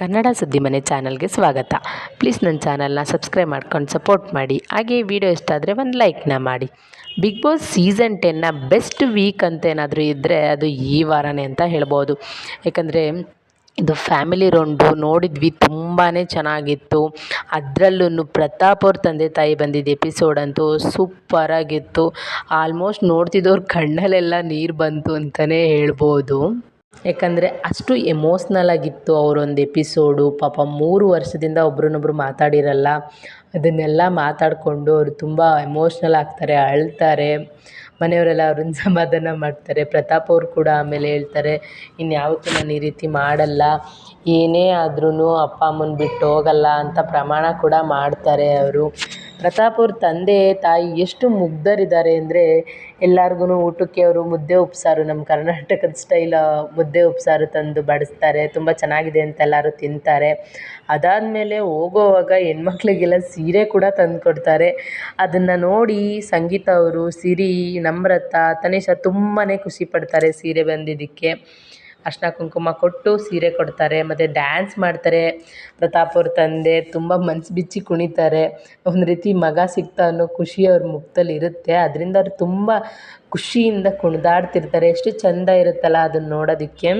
ಕನ್ನಡ ಸುದ್ದಿ ಮನೆ ಚಾನಲ್ಗೆ ಸ್ವಾಗತ. ಪ್ಲೀಸ್ ನನ್ನ ಚಾನಲ್ನ ಸಬ್ಸ್ಕ್ರೈಬ್ ಮಾಡ್ಕೊಂಡು ಸಪೋರ್ಟ್ ಮಾಡಿ. ಹಾಗೆ ವಿಡಿಯೋ ಇಷ್ಟ ಆದರೆ ಒಂದು ಲೈಕ್ನ ಮಾಡಿ. ಬಿಗ್ ಬಾಸ್ ಸೀಸನ್ ಟೆನ್ನ ಬೆಸ್ಟ್ ವೀಕ್ ಅಂತ ಏನಾದರೂ ಇದ್ದರೆ ಅದು ಈ ವಾರನೇ ಅಂತ ಹೇಳ್ಬೋದು. ಯಾಕಂದರೆ ಇದು ಫ್ಯಾಮಿಲಿ ರೌಂಡು ನೋಡಿದ್ವಿ ತುಂಬಾ ಚೆನ್ನಾಗಿತ್ತು. ಅದರಲ್ಲೂ ಪ್ರತಾಪ್ ಅವ್ರ ತಂದೆ ತಾಯಿ ಬಂದಿದ್ದ ಎಪಿಸೋಡ್ ಅಂತೂ ಸೂಪರಾಗಿತ್ತು ಆಲ್ಮೋಸ್ಟ್ ನೋಡ್ತಿದ್ದವ್ರ ಕಣ್ಣಲ್ಲೆಲ್ಲ ನೀರು ಬಂತು ಅಂತಲೇ ಹೇಳ್ಬೋದು. ಯಾಕಂದರೆ ಅಷ್ಟು ಎಮೋಷ್ನಲ್ ಆಗಿತ್ತು ಅವರೊಂದು ಎಪಿಸೋಡು ಪಾಪ ಮೂರು ವರ್ಷದಿಂದ ಒಬ್ರನ್ನೊಬ್ರು ಮಾತಾಡಿರಲ್ಲ, ಅದನ್ನೆಲ್ಲ ಮಾತಾಡಿಕೊಂಡು ಅವರು ತುಂಬ ಎಮೋಷ್ನಲ್ ಆಗ್ತಾರೆ, ಅಳ್ತಾರೆ. ಮನೆಯವರೆಲ್ಲ ಅವ್ರನ್ನ ಸಮಾಧಾನ ಮಾಡ್ತಾರೆ, ಪ್ರತಾಪ್ ಅವ್ರು ಕೂಡ ಆಮೇಲೆ ಹೇಳ್ತಾರೆ ಇನ್ಯಾವತ್ತೂ ನಾನು ಈ ರೀತಿ ಮಾಡಲ್ಲ, ಏನೇ ಆದ್ರೂ ಅಪ್ಪ ಅಮ್ಮನ ಬಿಟ್ಟು ಹೋಗಲ್ಲ ಅಂತ ಪ್ರಮಾಣ ಕೂಡ ಮಾಡ್ತಾರೆ ಅವರು. ಪ್ರತಾಪ್ ಅವ್ರ ತಂದೆ, ತಾಯಿ ಎಷ್ಟು ಮುಗ್ಧರಿದ್ದಾರೆ ಅಂದರೆ ಎಲ್ಲಾರ್ಗು ಊಟಕ್ಕೆ ಅವರು ಮುದ್ದೆ ಉಪ್ಸಾರು ನಮ್ಮ ಕರ್ನಾಟಕದ ಸ್ಟೈಲ ಮುದ್ದೆ ಉಪ್ಸಾರು ತಂದು ಬಡಿಸ್ತಾರೆ, ತುಂಬ ಚೆನ್ನಾಗಿದೆ ಅಂತ ಎಲ್ಲರೂ ತಿಂತಾರೆ. ಅದಾದಮೇಲೆ ಹೋಗೋವಾಗ ಹೆಣ್ಮಕ್ಳಿಗೆಲ್ಲ ಸೀರೆ ಕೂಡ ತಂದು ಕೊಡ್ತಾರೆ ಅದನ್ನು ನೋಡಿ ಸಂಗೀತ ಅವರು, ಸಿರಿ, ನಮ್ರತ ತನಿಷಾ ತುಂಬಾ ಖುಷಿ ಪಡ್ತಾರೆ ಸೀರೆ ಬಂದಿದ್ದಕ್ಕೆ. ಅರ್ಶಿನ ಕುಂಕುಮ ಕೊಟ್ಟು ಸೀರೆ ಕೊಡ್ತಾರೆ, ಮತ್ತು ಡ್ಯಾನ್ಸ್ ಮಾಡ್ತಾರೆ. ಪ್ರತಾಪ್ ಅವ್ರ ತಂದೆ ತುಂಬ ಮನ್ಸು ಬಿಚ್ಚಿ ಕುಣಿತಾರೆ. ಒಂದು ರೀತಿ ಮಗ ಸಿಕ್ತ ಅನ್ನೋ ಖುಷಿ ಅವ್ರ ಮುಖದಲ್ಲಿ ಇರುತ್ತೆ. ಅದರಿಂದ ಅವ್ರು ತುಂಬ ಖುಷಿಯಿಂದ ಕುಣಿದಾಡ್ತಿರ್ತಾರೆ. ಎಷ್ಟು ಚಂದ ಇರುತ್ತಲ್ಲ ಅದನ್ನು ನೋಡೋದಕ್ಕೆ.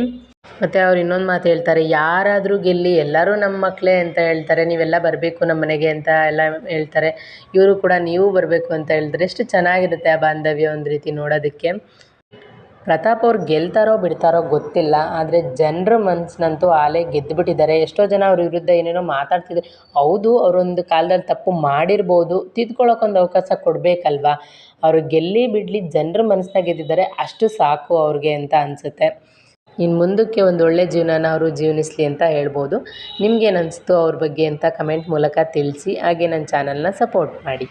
ಮತ್ತು ಅವ್ರು ಇನ್ನೊಂದು ಮಾತು ಹೇಳ್ತಾರೆ, ಯಾರಾದರೂ ಗೆಲ್ಲಿ ಎಲ್ಲರೂ ನಮ್ಮ ಮಕ್ಕಳೇ ಅಂತ ಹೇಳ್ತಾರೆ. ನೀವೆಲ್ಲ ಬರಬೇಕು ನಮ್ಮ ಮನೆಗೆ ಅಂತ ಎಲ್ಲ ಹೇಳ್ತಾರೆ. ಇವರು ಕೂಡ ನೀವು ಬರಬೇಕು ಅಂತ ಹೇಳಿದ್ರೆ ಎಷ್ಟು ಚೆನ್ನಾಗಿರುತ್ತೆ ಆ ಬಾಂಧವ್ಯ ಒಂದು ರೀತಿ ನೋಡೋದಕ್ಕೆ. ಪ್ರತಾಪ್ ಅವ್ರು ಗೆಲ್ತಾರೋ ಬಿಡ್ತಾರೋ ಗೊತ್ತಿಲ್ಲ, ಆದರೆ ಜನರ ಮನಸ್ಸಿನಂತೂ ಆಲೇ ಗೆದ್ದುಬಿಟ್ಟಿದ್ದಾರೆ ಎಷ್ಟೋ ಜನ ಅವ್ರ ವಿರುದ್ಧ ಏನೇನೋ ಮಾತಾಡ್ತಿದ್ದಾರೆ ಹೌದು, ಅವರೊಂದು ಕಾಲದಲ್ಲಿ ತಪ್ಪು ಮಾಡಿರ್ಬೋದು ತಿದ್ಕೊಳ್ಳೋಕ್ಕೊಂದು ಅವಕಾಶ ಕೊಡಬೇಕಲ್ವಾ? ಅವರು ಗೆಲ್ಲಿ ಬಿಡಲಿ ಜನರ ಮನಸ್ಸನ್ನ ಗೆದ್ದಿದ್ದಾರೆ, ಅಷ್ಟು ಸಾಕು ಅವ್ರಿಗೆ ಅಂತ ಅನಿಸುತ್ತೆ. ಇನ್ನು ಮುಂದಕ್ಕೆ ಒಂದು ಒಳ್ಳೆ ಜೀವನನ ಅವರು ಜೀವನಿಸಲಿ ಅಂತ ಹೇಳ್ಬೋದು. ನಿಮ್ಗೇನು ಅನಿಸ್ತು ಅವ್ರ ಬಗ್ಗೆ ಅಂತ ಕಮೆಂಟ್ ಮೂಲಕ ತಿಳಿಸಿ, ಹಾಗೆ ನನ್ನ ಚಾನಲ್ನ ಸಪೋರ್ಟ್ ಮಾಡಿ.